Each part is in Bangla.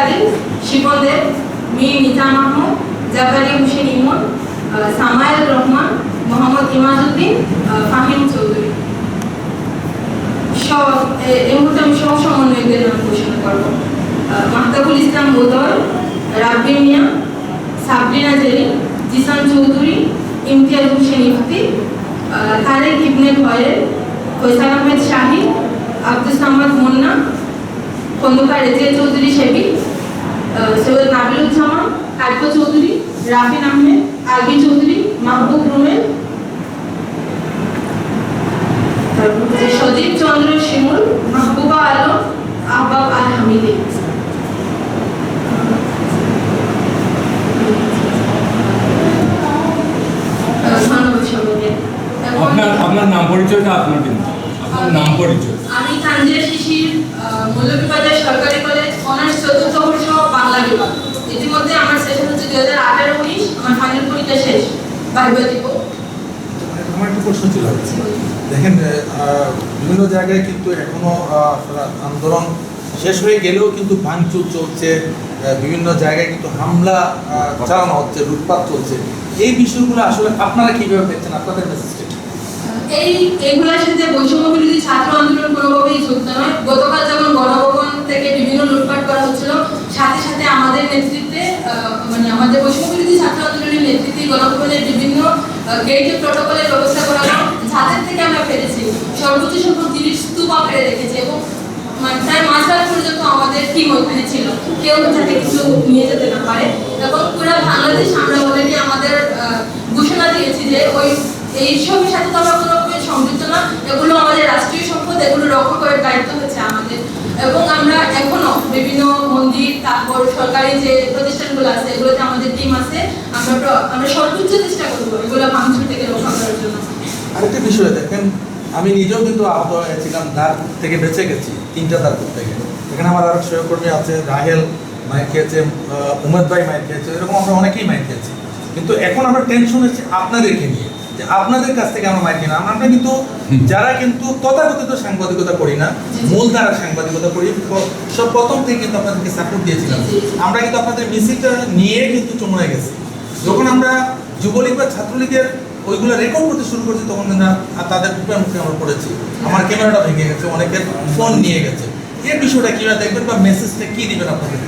কাদির শিপন দেব মীর নিজাম মাহমুদ জাকারিয়া হোসেন ইমন সামায়েল রহমান, মোহাম্মদ ইমাজউদ্দিন ফাহিম চৌধুরী। সব এই মুহূর্তে আমি সব সমন্বয়কদের নাম ঘোষণা করব। মাহতাবুল ইসলাম বোদর রাব্বি মিয়া, সাবরিনা জেরি জিসান চৌধুরী, ইমতিয়াজ হোসেন ইফতি তারেক ইবনে ভয়ের ফৈসাল আহমেদ শাহী আব্দুল সামাদ মুন্না, খন্দকার রেজিয়া চৌধুরী শেবি সৈয়দ নাবিলুজ্জামান কাব্য চৌধুরী রাফিন আহমেদ আলবি চৌধুরী মাহবুব রুমেল সদীপ চন্দ্র শিমুল মাহবুবা আলম আহবাব আল হামিদি আহ, ধন্যবাদ সবাইকে এবং আপনার আপনার নাম পরিচয়টা আপনার কিন্তু। আপনার নাম পরিচয়। আমি তানজিয়া শিশির মৌলভীবাজার সরকারি কলেজ অনার্স চতুর্থ ইতিমধ্যে আমার সেশন হচ্ছে দুই হাজার আঠারো উনিশ আমার ফাইনাল পরীক্ষা শেষ। ভাইবা দিব আমার একটা প্রশ্ন ছিল। দেখেন বিভিন্ন জায়গায় কিন্তু এখনও আন্দোলন শেষ হয়ে গেলেও কিন্তু ভাঙচুর চলছে। বিভিন্ন জায়গায় কিন্তু হামলা চালানো হচ্ছে লুটপাট চলছে। এই বিষয়গুলো আসলে আপনারা কীভাবে দেখছেন আপনাদের মেসেজটা? এই এইগুলোর সাথে বৈষম্য বিরোধী ছাত্র আন্দোলন কোনোভাবেই যুক্ত নয়। গতকাল যেমন গণভবন থেকে বিভিন্ন লুটপাট করা হচ্ছিল, সাথে সাথে আমাদের নেতৃত্বে মানে আমাদের বৈষম্য বিরোধী ছাত্র আন্দোলনের নেতৃত্বে গণভবনের বিভিন্ন গেটের প্রটোকলের ব্যবস্থা করা যাদের থেকে আমরা পেরেছি সর্বোচ্চ সংখ্যক জিনিস স্তূপ আকারে রেখেছি এবং প্রায় মাস রাত পর্যন্ত আমাদের টিম ওইখানে ছিল। কেউ যাতে কিছু নিয়ে যেতে না পারে। এবং পুরো বাংলাদেশ, আমরা অলরেডি আমাদের ঘোষণা দিয়েছি যে ওই এই সবের সাথে তো আমরা না। এগুলো আমাদের রাষ্ট্রীয় সম্পদ, এগুলো রক্ষা করার দায়িত্ব হচ্ছে আমাদের। এবং আমরা এখনও বিভিন্ন মন্দির, তারপর সরকারি যে প্রতিষ্ঠানগুলো আছে, এগুলোতে আমাদের টিম আছে। আমরা আমরা সর্বোচ্চ চেষ্টা করব এগুলো ভাঙচুর থেকে রক্ষা করার জন্য। আরেকটা বিষয় দেখেন, আমি নিজেও কিন্তু আহত হয়েছিলাম দাঁড়পুর থেকে বেঁচে গেছি, তিনটা দাঁড়পুর থেকে এখানে আমার আরেক সহকর্মী আছে, রাহেল মাইক খেয়েছে উমেদ ভাই মাইক খেয়েছে, এরকম আমরা অনেকেই মাইক খেয়েছি। কিন্তু এখন আমরা টেনশন হচ্ছে আপনাদেরকে নিয়ে। যে আপনাদের কাছ থেকে আমরা মাইক কিনা আমরা কিন্তু যারা কিন্তু তথাকথিত সাংবাদিকতা করি না মূল ধারা সাংবাদিকতা করি সব প্রথম থেকে কিন্তু আপনাদেরকে সাপোর্ট দিয়েছিলাম। আমরা কিন্তু আপনাদের মিছিলটা নিয়ে কিন্তু চমড়ে গেছি। যখন আমরা যুবলীগ বা ছাত্রলীগের ওইগুলো রেকর্ড করতে শুরু করছি তখন কিন্তু তাদের মুখে মুখে আমরা পড়েছি। আমার ক্যামেরাটা ভেঙে গেছে অনেকের ফোন নিয়ে গেছে। এই বিষয়টা কীভাবে দেখবেন বা মেসেজটা কি দিবেন আপনাদের?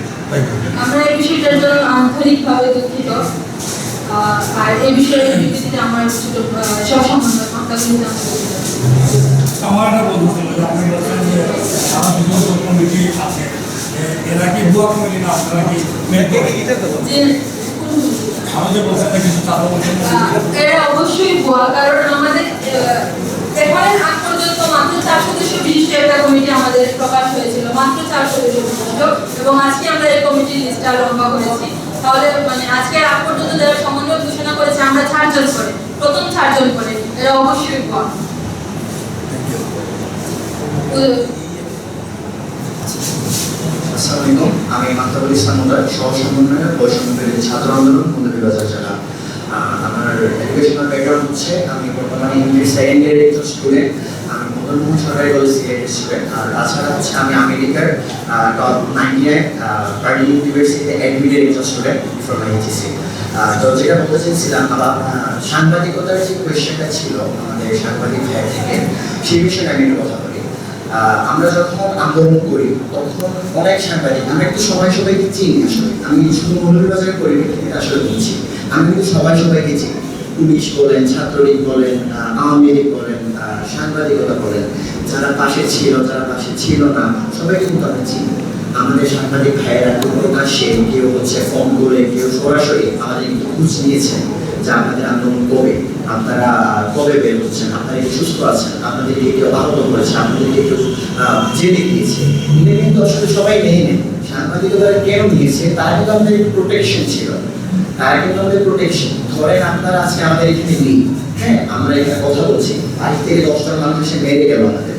আমরা এই বিষয়টার জন্য আন্তরিকভাবে দুঃখিত। আর এই বিষয়ে বিবৃতিতে আমার ছোট সসম্বন্ধ মাতাগুলি আমার একটা বন্ধু ছিল আপনি বলছেন যে আমার দুজন কমিটি আছে। এরা কি বুয়া কমিটি না আপনারা কি কমিটি? এটা তো যে আমি যে বলছেন না কিছু ছাত্র বলছেন এরা অবশ্যই ভুয়া কারণ আমাদের এখানে পর্যন্ত মাত্র চার সদস্য বিশিষ্ট একটা কমিটি আমাদের প্রকাশ হয়েছিল মাত্র চার সদস্য বিশিষ্ট। এবং আজকে আমরা এই কমিটির লিস্টটা লম্বা করেছি। তাহলে মানে আজকে আগ পর্যন্ত যারা সমন্বয় ঘোষণা করেছে, আমরা চারজন করে, প্রথম চারজন করে, এরা অবশ্যই আলাইকুম, আমি মাহতাবুল ইসলাম সহ সমন্বয়ক বৈষম্য বিরোধী ছাত্র আন্দোলন জেলা। আমার এডুকেশনাল ব্যাকগ্রাউন্ড হচ্ছে, আমি বর্তমানে ইংলিশ সেকেন্ড একজন স্টুডেন্ট আর তাছাড়া হচ্ছে আমি আমেরিকার টপ ইউনিভার্সিটিতে অ্যাডমিটের একজন স্টুডেন্ট ফ্রম আইটিসি তো যেটা আবার সাংবাদিকতার যে কোয়েশ্চেনটা ছিল আমাদের সাংবাদিক থেকে সেই বিষয়ে আমি একটু কথা বলি আমরা যখন আন্দোলন করি তখন অনেক সাংবাদিক আমি একটু সবাই সবাইকে চিনি আসলে আমি শুধু মৌলভীবাজারের পরিপ্রেক্ষিতে আসলে বলছি আমি কিন্তু সবাই সবাইকে চিনি পুলিশ বলেন, ছাত্রলীগ বলেন আওয়ামী লীগ বলেন সাংবাদিকতা বলেন, যারা পাশে ছিল যারা পাশে ছিল না, সবাই কিন্তু আমরা চিনি। আমাদের সাংবাদিক ভাইয়েরা প্রকাশ্যে কেউ হচ্ছে ফোন করে, কেউ সরাসরি আমাদের খোঁজ নিয়েছেন যে আপনাদের আন্দোলন কবে, আপনারা কবে বের হচ্ছেন, আপনারা সুস্থ আছেন, আপনাদেরকে কেউ আহত করেছে, আপনাদেরকে কেউ জেলে দিয়েছে। এটা কিন্তু আসলে সবাই মেনে নেন সাংবাদিকতা কেন নিয়েছে? তার কিন্তু আমাদের প্রোটেকশন ছিল। তার কিন্তু আমাদের প্রোটেকশন ধরেন আপনারা আজকে আমাদের এখানে নেই। হ্যাঁ আমরা এখানে কথা বলছি আজ থেকে দশটা মানুষ এসে মেরে গেল আমাদের।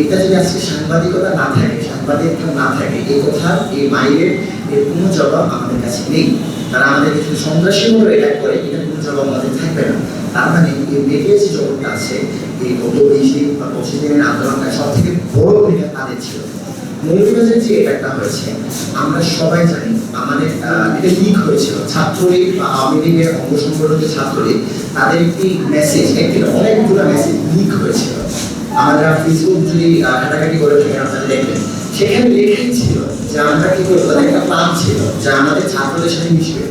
এটা যদি আজকে সাংবাদিকতা না থাকে, সাংবাদিকতা না থাকে এই কথা এই মাইলের, এর কোনো জবাব আমাদের কাছে নেই। তারা আমাদেরকে শুধু সন্ত্রাসী বলে অ্যাটাক করে এটা কোনো জবাব আমাদের থাকবে না। তার মানে এই মিডিয়া যে জগৎটা আছে এই গত বিশ দিন বা পঁচিশ দিনের আন্দোলনটা সব থেকে বড় ভূমিকা তাদের ছিল। মৌলভীবাজারে যে এটা হয়েছে, আমরা সবাই জানি, আমাদের এটা লিক হয়েছিল। ছাত্রলীগ বা আওয়ামী লীগের অঙ্গ সংগঠন যে ছাত্রলীগ, তাদের একটি মেসেজ একটি অনেকগুলো মেসেজ লিক হয়েছিল। আমরা ফেসবুক যদি ঘাটাঘাটি করে থাকেন, আপনারা দেখবেন। সেখানে লেখাই ছিল যে আমরা কি করব একটা প্ল্যান ছিল যে আমাদের ছাত্রদের সাথে মিশবে।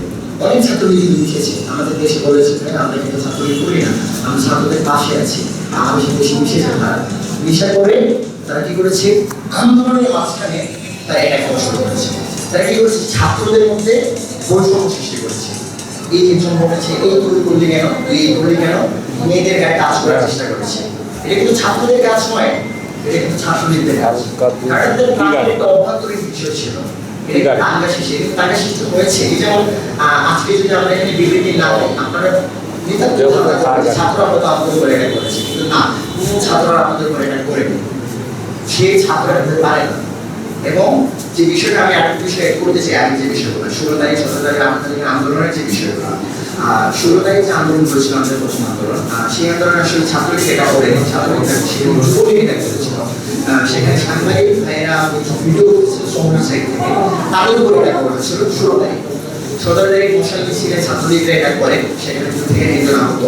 অনেক ছাত্রলীগ মিশেছে আমাদের দেশে বলেছে আমরা কিন্তু ছাত্রলীগ করি না, আমরা ছাত্রদের পাশে আছি, আমাদের সাথে মিশেছে তারা। মিশা করে তারা কি করেছে? আন্দোলনের মাঝখানে তারা এটা করা শুরু করেছে। তারা কি করেছে? ছাত্রদের মধ্যে বৈষম্য সৃষ্টি করেছে। এই একজন বলেছে এই তুই করলি কেন? তুই এই করলি কেন? মেয়েদের গায়ে কাজ করার চেষ্টা করেছে। এটা কিন্তু ছাত্রদের কাজ নয় এটা কিন্তু ছাত্রলীগদের কাজ। কারণ একটা অভ্যন্তরীণ বিষয় ছিল। শেষে হয়েছে। যেমন আজকে যদি আমরা এখানে বিবৃতি না দেয় আপনারা ছাত্ররা হয়তো করে এটা করেছে। কিন্তু না কোনো ছাত্ররা করে এটা করেনি। সে ছাত্ররা করতে পারে এবং যে বিষয়টা আমি আরেকটা বিষয় add করতে চাই, আমি যে বিষয়গুলো, ষোলো তারিখ, সতেরো তারিখ আঠারো তারিখ আন্দোলনের যে বিষয়গুলো ষোলো তারিখ যে আন্দোলন করেছিল আমাদের প্রথম আন্দোলন সেই আন্দোলন আসলে ছাত্রলীগ এটা করেনি ছাত্রলীগ সে যুবলীগ এটা করেছিল সেখানে সাংবাদিক ভাইয়েরা ভিডিও সোমনাথ সাইড থেকে। তাদের এটা করা ষোলো তারিখ। সতেরো তারিখ মশাল ছাত্রলীগরা এটা করে, সেখানে থেকে তিনজন আহত।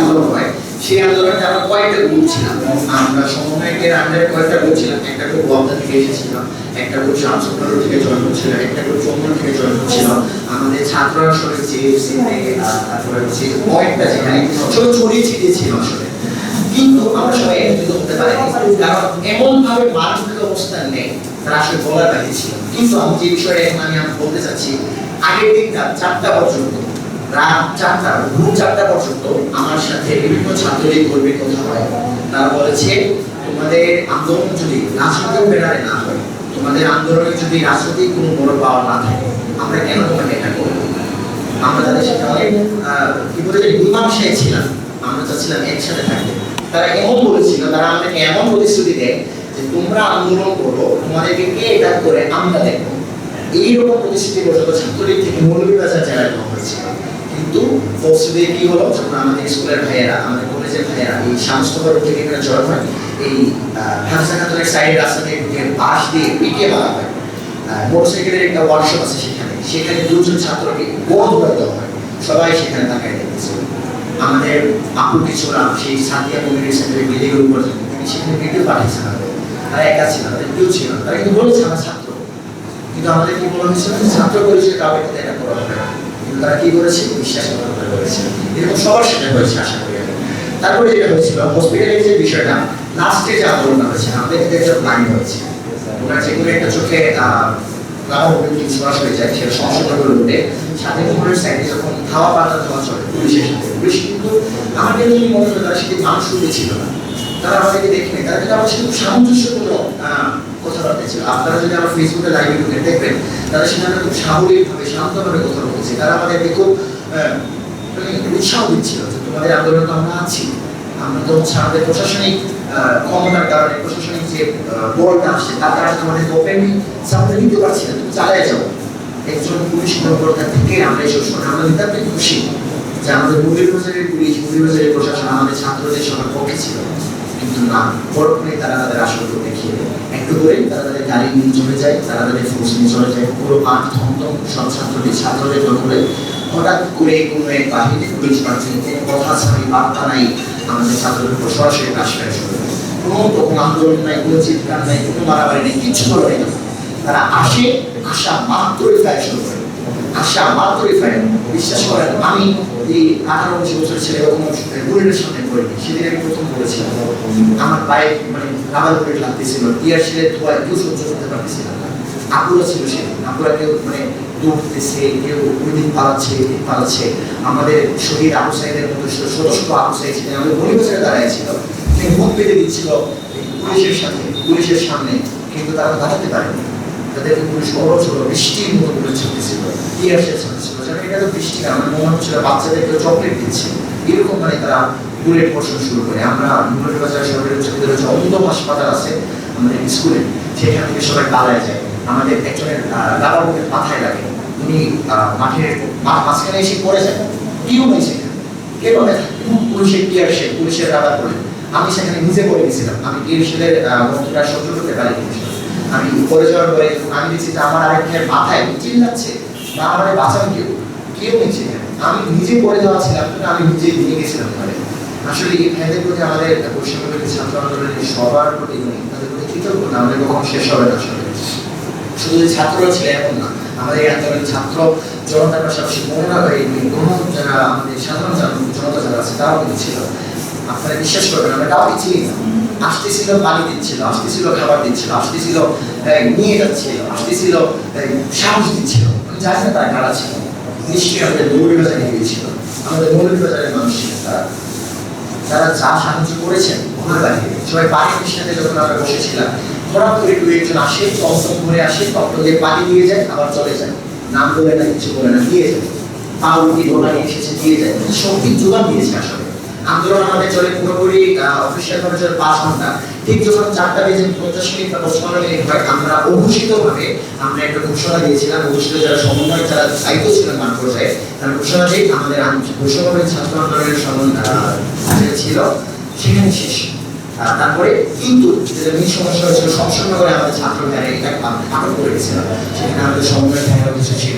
আন্দোলন হয় সেই আন্দোলনে আমরা কয়েকটা গ্রুপ ছিলাম। আমরা সমন্বয়কের আন্ডারে কয়েকটা গ্রুপ ছিলাম। একটা গ্রুপ থেকে একটা গ্রুপ থেকে করছিল একটা গ্রুপ চন্দন থেকে আমাদের ছাত্ররা আসলে তারপরে হচ্ছে যেখানে সব ছড়িয়ে ছিটিয়ে ছিল আসলে। কিন্তু আমরা সবাই একত্রিত হতে কারণ এমন ভাবে মানবিক অবস্থান নেই, তারা আসলে বলার বাইরে ছিল। কিন্তু আমি যে বিষয়ে আমি বলতে চাচ্ছি, আগের দিনটা চারটা পর্যন্ত রাত চারটা ভোর চারটা পর্যন্ত আমার সাথে বিভিন্ন ছাত্রলীগ কর্মীর কথা হয়। তারা বলেছে, তোমাদের আন্দোলন যদি রাজনৈতিক ব্যানারে না হয়, তোমাদের আন্দোলনে যদি রাজনৈতিক কোনো বড় পাওয়া না থাকে, আমরা কেন তোমাকে এটা করব? আমরা তাদের সাথে অনেক কি বলে মীমাংসায় ছিলাম। আমরা চাচ্ছিলাম একসাথে থাকতে। তারা এমন বলেছিল, তারা আমাদেরকে এমন প্রতিশ্রুতি দেয় যে, তোমরা আন্দোলন করো, তোমাদেরকে কে এটা করে আমরা দেখব। এইরকম প্রতিশ্রুতি পর্যন্ত ছাত্রলীগ থেকে মৌলভীবাজার জেলায় হয়েছিল। কিন্তু ফলশ্রুতি কি হলো? যখন আমাদের স্কুলের ভাইয়েরা, আমাদের কলেজের ভাইয়েরা এই শামস্তগর থেকে এখানে জড় হয়, এই হাফসা সাইড রাস্তা থেকে ঢুকে বাস দিয়ে পিটিয়ে মারা হয় মোটরসাইকেলের একটা ওয়ার্কশপ আছে সেখানে। সেখানে দুজন ছাত্রকে গোল ধরে দেওয়া হয়। সবাই সেখানে তাকায় দেখতেছে। আমাদের আপু কিছুরা সেই সাদিয়া কমিউনিটি সেন্টারে বিল্ডিংয়ের উপর থাকেন তিনি সেখানে ভিডিও পাঠিয়েছেন তারা একা ছিল, তাদের কেউ ছিল। তারা কিন্তু বলেছে, আমরা ছাত্র। কিন্তু আমাদের কি বলা হয়েছিল? ছাত্র পরিচয় কাউকে এটা করা হবে তারা কি করেছে? বিশ্বাস করেছে। এরকম সবার সাথে হয়েছে, আশা তারপরে যেটা হয়েছিল হসপিটালের যে বিষয়টা লাস্টে যে আন্দোলনটা হয়েছে, আমাদের কিন্তু একটা প্ল্যান হয়েছে। ওনার যে কোনো একটা চোখে লাগানো হবে কি সরাসরি যায়, সেটা সমস্যা করে উঠে সাথে পুলিশের সাইডে যখন খাওয়া পাতা খাওয়া চলে, পুলিশের সাথে। পুলিশ কিন্তু আমাদের যদি মনে হয় তারা সেটি মানুষ ছিল না। তারা আমাদেরকে দেখে নেই তারা কিন্তু আমার সাথে সামঞ্জস্যপূর্ণ ছিল। আপনারা যদি আমার ফেসবুকে লাইভে ঢুকে দেখবেন, তারা সেখানে খুব শান্তভাবে কথা বলছে। তারা আমাদেরকে খুব মানে উৎসাহ দিচ্ছিল যে তোমাদের আন্দোলনে তো আমরা আছি। আমরা তো হচ্ছে আমাদের প্রশাসনিক ক্ষমতার কারণে প্রশাসনিক যে আসছে, তার কারণে তোমাদের ওপেনলি নিতে পারছি না। তুমি চালিয়ে যাও। একজন পুলিশ কর্মকর্তা থেকে আমরা শোষণ আমরা খুশি যে আমাদের মুদিরবাজারের পুলিশ মুদিরবাজারের প্রশাসন আমাদের ছাত্রদের সবার পক্ষে ছিল। কিন্তু না পরক্ষণে তারা তাদের আসল দেখিয়ে একটু করে তারা তাদের গাড়ি নিয়ে চলে যায়, তারা তাদের ফোর্স নিয়ে চলে যায়। পুরো মাঠ থমথম সব ছাত্রদের ছাত্রদের দখলে। হঠাৎ করে কোনো এক বাহিনী পুলিশ পাচ্ছে। কোনো কথা ছাড়ি বার্তা নাই আমাদের ছাত্রদের উপর সরাসরি কাজ করে শুরু কোনো রকম আন্দোলন নাই, কোনো চিৎকার নাই, কোনো মারামারি নেই, কিচ্ছু করে নেই। তারা আসে, আসা মাত্রই ফায়ার শুরু করে। আসা মাত্রই ফায়ার বিশ্বাস করেন, আমি এই আঠারো উনিশ বছর ছেলে বুলেটের সামনে পড়িনি সেদিন আমি প্রথম আমার পায়ে মানে রাবার বুলেট লাগতেছিল। ধোয়ায় কেউ সহ্য করতে পারতেছিলাম না আপুরা ছিল সেদিন। আপুরা কেউ মানে দৌড়তেছে, কেউ পালাচ্ছে, এই দিন পালাচ্ছে। আমাদের শহীদ আবু সাইদের মতো ছিল শত শত আবু সাইদ ছিলেন। আমাদের দাঁড়াইছিল। মুখ দিচ্ছিল পুলিশের সাথে, পুলিশের সামনে, কিন্তু তারা দাঁড়াতে পারেনি। তাদেরকে পুলিশ বড় ছিল বৃষ্টির মতো করে ছুটেছিল টিয়ার শেল ছুটেছিল যেন এটা তো বৃষ্টি না মনে হচ্ছিল বাচ্চাদেরকে চকলেট দিচ্ছে। এরকম মানে তারা বুলেট বর্ষণ শুরু করে। আমরা নুরের বাজার সরকারি উচ্চ বিদ্যালয়ের যে অন্ধম হাসপাতাল আছে আমাদের স্কুলে, সেখান থেকে সবাই পালায় যায়। আমাদের একজনের দাদা বুকের মাথায় লাগে। উনি মাঠের মাঝখানে এসে পড়ে যায়। নেই সেখানে। কে বলে পুলিশের টিয়ার শেল পুলিশের রাবার বলে। আমি সেখানে নিজে করে গেছিলাম। আমি ডিভিশনের বন্ধুরা সহ্য করতে পারি আমি পড়ে যাওয়ার পরে আমি দেখছি যে আমার আরেকটা মাথায় চিল্লাচ্ছে, না আমাদের বাঁচান কেউ? কেউ নিচ্ছে। আমি নিজে পড়ে যাওয়া ছিলাম আমি নিজে নিয়ে গেছিলাম ঘরে। আসলে এই ভাইদের প্রতি আমাদের পশ্চিমবঙ্গের ছাত্র আন্দোলনের সবার প্রতি মানে তাদের প্রতি কৃতজ্ঞ না, আমাদের কখনো শেষ হবে না আসলে। শুধু যে ছাত্ররা ছিল এমন না, আমাদের এই আন্দোলনের ছাত্র জনতার পাশাপাশি এই কোনো যারা আমাদের সাধারণ জনতা যারা আছে, তারাও কিন্তু ছিল। আপনারা বিশ্বাস করবেন, আমরা কাউকে চিনি না। আসতেছিল, পানি দিচ্ছিল, আসতেছিল, খাবার দিচ্ছিল, আসতেছিল নিয়ে যাচ্ছিল, আসতেছিল সাহস দিচ্ছিল। জানি না তারা কারা ছিল। নিশ্চয়ই আমাদের মৌলভীবাজারে গিয়েছিল। আমাদের মৌলভীবাজারের মানুষ তারা। যারা যা সাহায্য করেছেন ওনার বাড়িতে সবাই বাড়ির সাথে যখন আমরা বসেছিলাম, হঠাৎ করে দু একজন আসে, টমটম করে আসে, টমটম পানি দিয়ে যায়, আবার চলে যায়। নাম বলে না, কিছু বলে না, দিয়ে যায়। পাউরুটি ডোনা নিয়ে এসেছে, দিয়ে যায়। শক্তি যোগান দিয়েছে আসলে। আন্দোলন আমাদের চলে পুরোপুরি অফিসিয়াল ভাবে চলে পাঁচ ঘণ্টা। ঠিক যখন চারটা বেজে পঞ্চাশ মিনিট বা পঁচপান্ন মিনিট হয় আমরা অঘোষিত ভাবে আমরা একটা ঘোষণা দিয়েছিলাম অঘোষিত যারা সমন্বয় যারা দায়িত্ব ছিলেন মাঠ পর্যায়ে তারা ঘোষণা দিয়ে আমাদের ঘোষণাভাবে ছাত্র আন্দোলনের সমন আহ, যেটা ছিল সেখানে শেষ। তারপরে কিন্তু যেটা মেন সমস্যা হয়েছিল সবসময় করে আমাদের ছাত্র ভাইরা এটা আটক করে গেছিল। সেখানে আমাদের সমন্বয় ভাইরা কিছু ছিল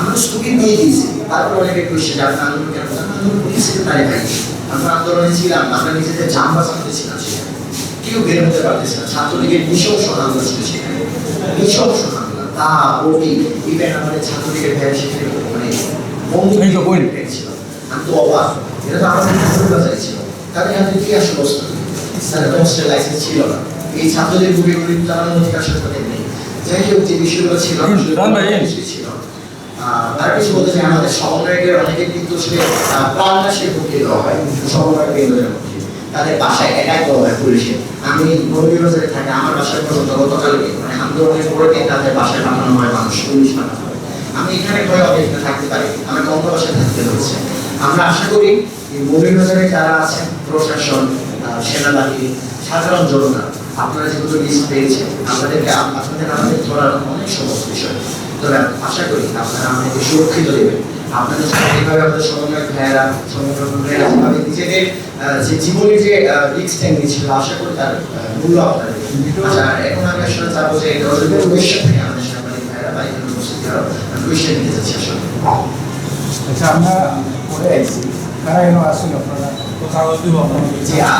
আমরা স্থগিত দিয়ে দিয়েছি তারপর অনেকে কোয়েশ্চেন যে আপনার কেন তো তাই ভাই আমরা আন্দোলনে ছিলাম আমরা নিজেদের জান বাঁচাতে ছিলাম সেখানে। কেউ বের হতে পারতেছে না। ছাত্রলীগের নৃশংস আন্দোলন ছিল সেখানে। নৃশংস আন্দোলন তা বটি ইভেন আমাদের ছাত্রলীগের ভাইয়া সেখানে মানে বন্ধু। ছিল। আমি তো অবাক। এটা তো আমাদের ছাত্র বাজারে ছিল। তাদের হাতে কি আসলে বস্তু তাদের হোস্টেল লাইসেন্স ছিল না। এই ছাত্রদের বুকে গুলি চালানোর অধিকার তাদের নেই। যাই হোক যে বিষয়গুলো ছিল ভাই। ছিল। তার কিছু বলতে চাই আমাদের সমন্বয়কের অনেকে কিন্তু সে প্রাণনাশের হুমকি দেওয়া হয় সমন্বয় কেন্দ্রের মধ্যে তাদের বাসায় একাই দেওয়া হয় পুলিশে। আমি মৌলভীবাজারে থাকি, আমার বাসায় পর্যন্ত গতকালকে মানে আন্দোলনের পরে তাদের বাসায় পাঠানো হয় মানুষ, পুলিশ পাঠানো হয়। আমি এখানে ভয় অবহেলা থাকতে পারি আমাকে অন্য বাসায় থাকতে হচ্ছে আমরা আশা করি মৌলভীবাজারে যারা আছেন, প্রশাসন সেনাবাহিনী, সাধারণ জনতা, আপনারা যেহেতু লিস্ট পেয়েছেন, আপনাদেরকে, আপনাদের আমাদের ধরার অনেক সমস্ত বিষয়। তবে আশা করি আপনারা আমাদেরকে সুরক্ষিত দেবেন। আপনাদের সাথে আমাদের সমন্বয় ভাইয়েরা সমন্বয় ভাইয়েরা যেভাবে নিজেদের যে জীবনের যে রিক্সটা নিয়েছিল আশা করি তার মূল্য আপনারা দেবেন। আচ্ছা এখন আমি আসলে চাবো যে এটা হচ্ছে থেকে আমাদের সাংবাদিক ভাইয়েরা বা এখানে উপস্থিত যারা কোয়েশ্চেন নিতে চাচ্ছি আসলে। আচ্ছা আমরা পরে আইছি। কারা এনে আসুন আপনারা? তো